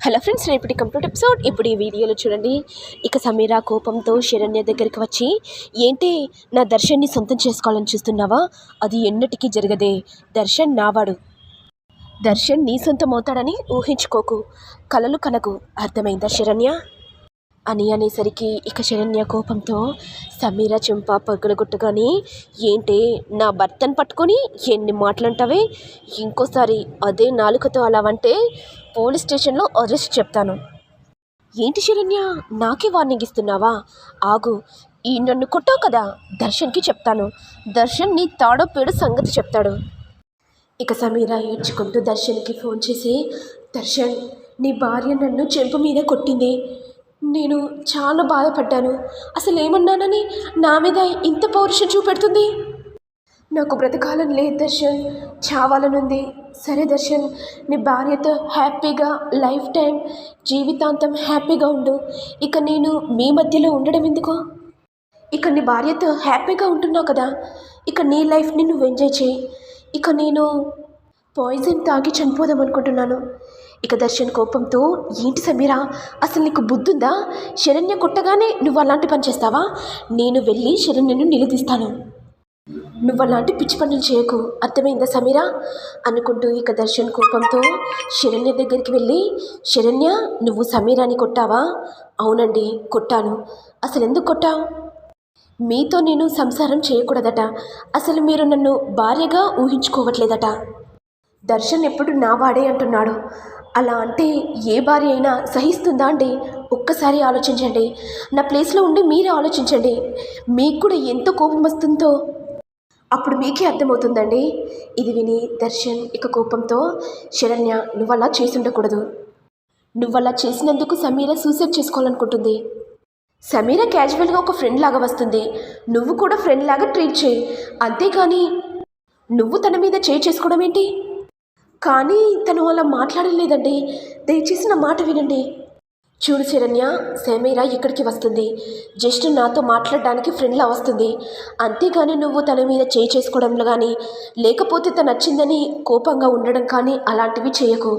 Hello friends రేపటి complete episode ఇప్పుడు ఈ వీడియోలో చూడండి. ఇక సమీర కోపంతో శరణ్య దగ్గరికి వచ్చి ఏంటి నా దర్శన్ని సొంతం చేసుకోవాలని చూస్తున్నావా? అది ఎన్నటికీ జరగదే. దర్శన్ నావాడు. దర్శన్ నీ సొంతం అవుతాడని ఊహించుకోకు. కలలు కనకు. అర్థమైందా శరణ్య? అని అనేసరికి ఇక శరణ్య కోపంతో సమీర చెంప పగలగొట్టగానే ఏంటి నా భర్తను పట్టుకొని ఎన్ని మాటలంటావే? ఇంకోసారి అదే నాలుకతో అలా అంటే పోలీస్ స్టేషన్లో అరెస్ట్ చెప్తాను. ఏంటి శరణ్య? నాకే వార్నింగ్ ఇస్తున్నావా? ఆగు ఈ నన్ను కొట్టావు కదా? దర్శన్కి చెప్తాను. దర్శన్ నీ తాడో పేడు సంగతి చెప్తాడు. ఇక సమీర ఏడ్చుకుంటూ దర్శన్కి ఫోన్ చేసి దర్శన్ నీ భార్య నన్ను చెంపు మీద కొట్టింది. నేను చాలా బాధపడ్డాను. అసలు ఏమన్నానని నా మీద ఇంత పౌరుషం చూపెడుతుంది? నాకు బ్రతకాలని లేదు దర్శన్. చావాలనుంది. సరే దర్శన్ నీ భార్యతో హ్యాపీగా లైఫ్ టైం జీవితాంతం హ్యాపీగా ఉండు. ఇక నేను మీ మధ్యలో ఉండడం ఎందుకో? ఇక నీ భార్యతో హ్యాపీగా ఉంటున్నావు కదా. ఇక నీ లైఫ్ని నువ్వు ఎంజాయ్ చేయి. ఇక నేను పాయిజన్ తాగి చనిపోదాం అనుకుంటున్నాను. ఇక దర్శన్ కోపంతో ఏంటి సమీరా? అసలు నీకు బుద్ధుందా? శరణ్య కొట్టగానే నువ్వు అలాంటి పని చేస్తావా? నేను వెళ్ళి శరణ్యను నిలదీస్తాను. నువ్వు అలాంటి పిచ్చి పనులు చేయకు. అర్థమైందా సమీరా? అనుకుంటూ ఇక దర్శన్ కోపంతో శరణ్య దగ్గరికి వెళ్ళి శరణ్య నువ్వు సమీరాని కొట్టావా? అవునండి కొట్టాను. అసలు ఎందుకు కొట్టావు? మీతో నేను సంసారం చేయకూడదట. అసలు మీరు నన్ను భార్యగా ఊహించుకోవట్లేదట. దర్శన్ ఎప్పుడు నా వాడే అంటున్నాడు. అలా అంటే ఏ భార్య అయినా సహిస్తుందా అండి? ఒక్కసారి ఆలోచించండి. నా ప్లేస్లో ఉండి మీరే ఆలోచించండి. మీకు కూడా ఎంత కోపం వస్తుందో. అప్పుడు మీకే అర్థమవుతుందండి. ఇది విని దర్శన్ ఇక కోపంతో శరణ్య నువ్వు అలా చేసి నువ్వు అలా చేసినందుకు సమీర సూసైడ్ చేసుకోవాలనుకుంటుంది. సమీర క్యాజువల్గా ఒక ఫ్రెండ్ లాగా వస్తుంది. నువ్వు కూడా ఫ్రెండ్ లాగా ట్రీట్ చేయి. అంతేగాని నువ్వు తన మీద చేయి చేసుకోవడం ఏంటి? కానీ తను అలా మాట్లాడలేదండి. దయచేసి నా మాట వినండి. చూడు శరణ్య సమీర ఇక్కడికి వస్తుంది. జస్ట్ నాతో మాట్లాడడానికి ఫ్రెండ్లా వస్తుంది. అంతేగాని నువ్వు తన మీద చేయి చేసుకోవడంలో కానీ లేకపోతే తను నచ్చిందని కోపంగా ఉండడం కానీ అలాంటివి చేయకు.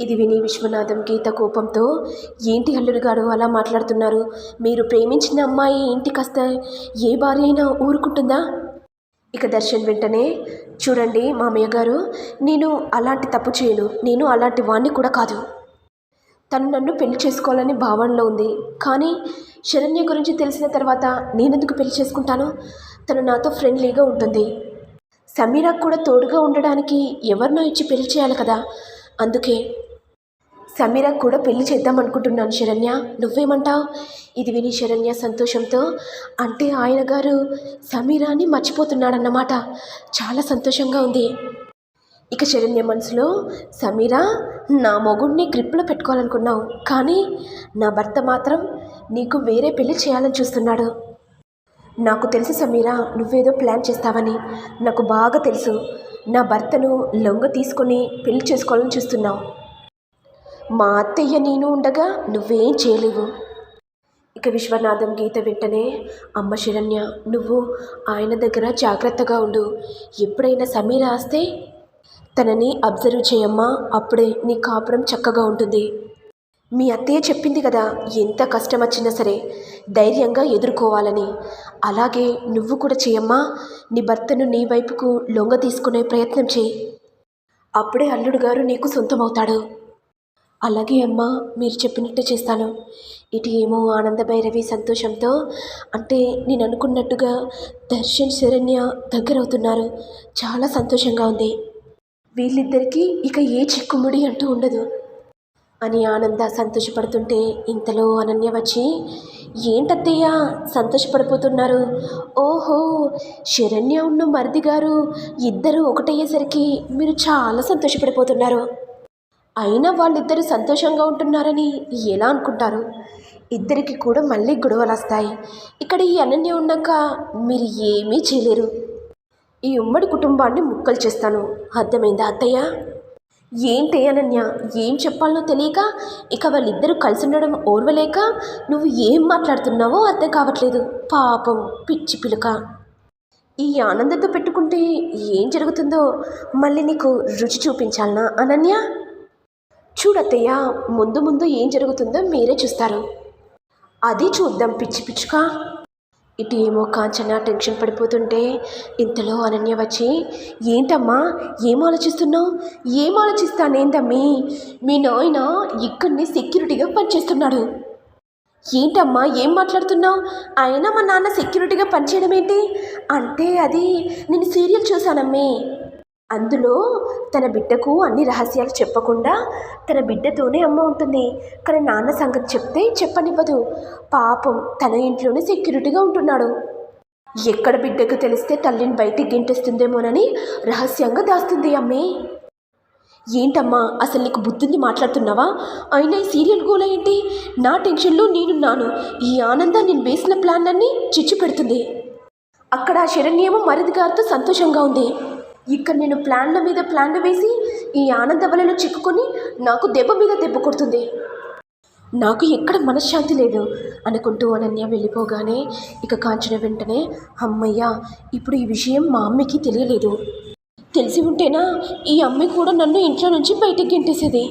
ఇది విని విశ్వనాథం గీత కోపంతో ఏంటి అల్లుడు గారు అలా మాట్లాడుతున్నారు? మీరు ప్రేమించిన అమ్మాయి ఇంటికి వస్తే ఏ భార్య అయినా ఊరుకుంటుందా? ఇక దర్శన్ వెంటనే చూడండి మామయ్య గారు నేను అలాంటి తప్పు చేయను. నేను అలాంటి వాణ్ణి కూడా కాదు. తను నన్ను పెళ్ళి చేసుకోవాలని భావనలో ఉంది. కానీ శరణ్య గురించి తెలిసిన తర్వాత నేనెందుకు పెళ్ళి చేసుకుంటాను? తను నాతో ఫ్రెండ్లీగా ఉంటుంది. సమీరా కూడా తోడుగా ఉండడానికి ఎవరినో ఇచ్చి పెళ్ళి చేయాలి కదా. అందుకే సమీరకు కూడా పెళ్ళి చేద్దాం అనుకుంటున్నాను శరణ్య. నువ్వేమంటావు? ఇది విని శరణ్య సంతోషంతో అంటే ఆయన గారు సమీరాని మర్చిపోతున్నాడన్నమాట. చాలా సంతోషంగా ఉంది. ఇక శరణ్య మనసులో సమీరా నా మొగుడిని గ్రిప్లో పెట్టుకోవాలనుకున్నావు. కానీ నా భర్త మాత్రం నీకు వేరే పెళ్ళి చేయాలని చూస్తున్నాడు. నాకు తెలుసు సమీరా నువ్వేదో ప్లాన్ చేస్తావని. నాకు బాగా తెలుసు. నా భర్తను లొంగ తీసుకొని పెళ్ళి చేసుకోవాలని చూస్తున్నావు. మా అత్తయ్య నేను ఉండగా నువ్వేం చేయలేవు. ఇక విశ్వనాథం గీత వెంటనే అమ్మ శరణ్య నువ్వు ఆయన దగ్గర జాగ్రత్తగా ఉండు. ఎప్పుడైనా సమీర వస్తే తనని అబ్జర్వ్ చేయమ్మా అప్పుడే నీ కాపురం చక్కగా ఉంటుంది మీ అత్తయ్య చెప్పింది కదా ఎంత కష్టం వచ్చినా సరే ధైర్యంగా ఎదుర్కోవాలని. అలాగే నువ్వు కూడా చేయమ్మా నీ భర్తను నీ వైపుకు లొంగ తీసుకునే ప్రయత్నం చేయి. అప్పుడే అల్లుడు గారు నీకు సొంతమవుతాడు. అలాగే అమ్మా మీరు చెప్పినట్టు చేస్తాను. ఇటు ఏమో ఆనంద భైరవి సంతోషంతో అంటే నేను అనుకున్నట్టుగా దర్శన్ శరణ్య దగ్గరవుతున్నారు. చాలా సంతోషంగా ఉంది. వీళ్ళిద్దరికీ ఇక ఏ చిక్కుముడి అంటూ ఉండదు. అని ఆనంద సంతోషపడుతుంటే ఇంతలో అనన్య వచ్చి ఏంటత్తయ్య సంతోషపడిపోతున్నారు? ఓహో శరణ్య ఉన్న మరిది గారు ఇద్దరు ఒకటయ్యేసరికి మీరు చాలా సంతోషపడిపోతున్నారు. అయినా వాళ్ళిద్దరు సంతోషంగా ఉంటున్నారని ఎలా అనుకుంటారు? ఇద్దరికి కూడా మళ్ళీ గొడవలు వస్తాయి ఇక్కడ ఈ అనన్య ఉన్నాక మీరు ఏమీ చేయలేరు. ఈ ఉమ్మడి కుటుంబాన్ని ముక్కలు చేస్తాను. అర్థమైందా అత్తయ్య? ఏంటి అనన్య ఏం చెప్పాలనో తెలియక ఇక వాళ్ళిద్దరూ కలిసి ఉండడం ఓర్వలేక నువ్వు ఏం మాట్లాడుతున్నావో అర్థం కావట్లేదు. పాపం పిచ్చి పిలుక. ఈ ఆనందంతో పెట్టుకుంటే ఏం జరుగుతుందో మళ్ళీ నీకు రుచి చూపించాలనా అనన్య? చూడత్తయ్య ముందు ముందు ఏం జరుగుతుందో మీరే చూస్తారు. అది చూద్దాం పిచ్చి పిచ్చుక. ఇటు ఏమో కాంచన టెన్షన్ పడిపోతుంటే ఇంతలో అనన్య వచ్చి ఏంటమ్మా ఏం ఆలోచిస్తున్నావు? ఏం ఆలోచిస్తానేందమ్మీ? మీ నాయన ఇక్కడిని సెక్యూరిటీగా పనిచేస్తున్నాడు. ఏంటమ్మా ఏం మాట్లాడుతున్నావు? అయినా మా నాన్న సెక్యూరిటీగా పనిచేయడం ఏంటి? అంటే అది నేను సీరియల్ చూశానమ్మి. అందులో తన బిడ్డకు అన్ని రహస్యాలు చెప్పకుండా తన బిడ్డతోనే అమ్మ ఉంటుంది. కానీ నాన్న సంగతి చెప్తే చెప్పనివ్వదు. పాపం తన ఇంట్లోనే సెక్యూరిటీగా ఉంటున్నాడు. ఎక్కడ బిడ్డకు తెలిస్తే తల్లిని బయటికి గింటిస్తుందేమోనని రహస్యంగా దాస్తుంది అమ్మే. ఏంటమ్మా అసలు నీకు బుద్ధింది మాట్లాడుతున్నావా? అయినా ఈ సీరియల్ గోల ఏంటి? నా టెన్షన్లో నేనున్నాను. ఈ ఆనందం నేను వేసిన ప్లాన్ అన్నీ చిచ్చు పెడుతుంది అక్కడ శరణ్యేమో మరిది గారితో సంతోషంగా ఉంది. ఇక్కడ నేను ప్లాన్ల మీద ప్లాన్లు వేసి ఈ ఆనంద వలలో చిక్కుకొని నాకు దెబ్బ మీద దెబ్బ కొడుతుంది. నాకు ఎక్కడ మనశ్శాంతి లేదు అనుకుంటూ అనన్య వెళ్ళిపోగానే ఇక కాంచిన వెంటనే అమ్మయ్య ఇప్పుడు ఈ విషయం మా అమ్మకి తెలియలేదు. తెలిసి ఉంటేనా ఈ అమ్మాయి కూడా నన్ను ఇంట్లో నుంచి బయటకు గెంటేసేది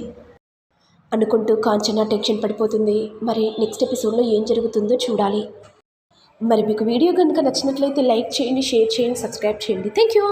అనుకుంటూ కాంచన టెన్షన్ పడిపోతుంది. మరి నెక్స్ట్ ఎపిసోడ్లో ఏం జరుగుతుందో చూడాలి. మరి మీకు వీడియో కనుక నచ్చినట్లయితే లైక్ చేయండి షేర్ చేయండి సబ్స్క్రైబ్ చేయండి. Thank you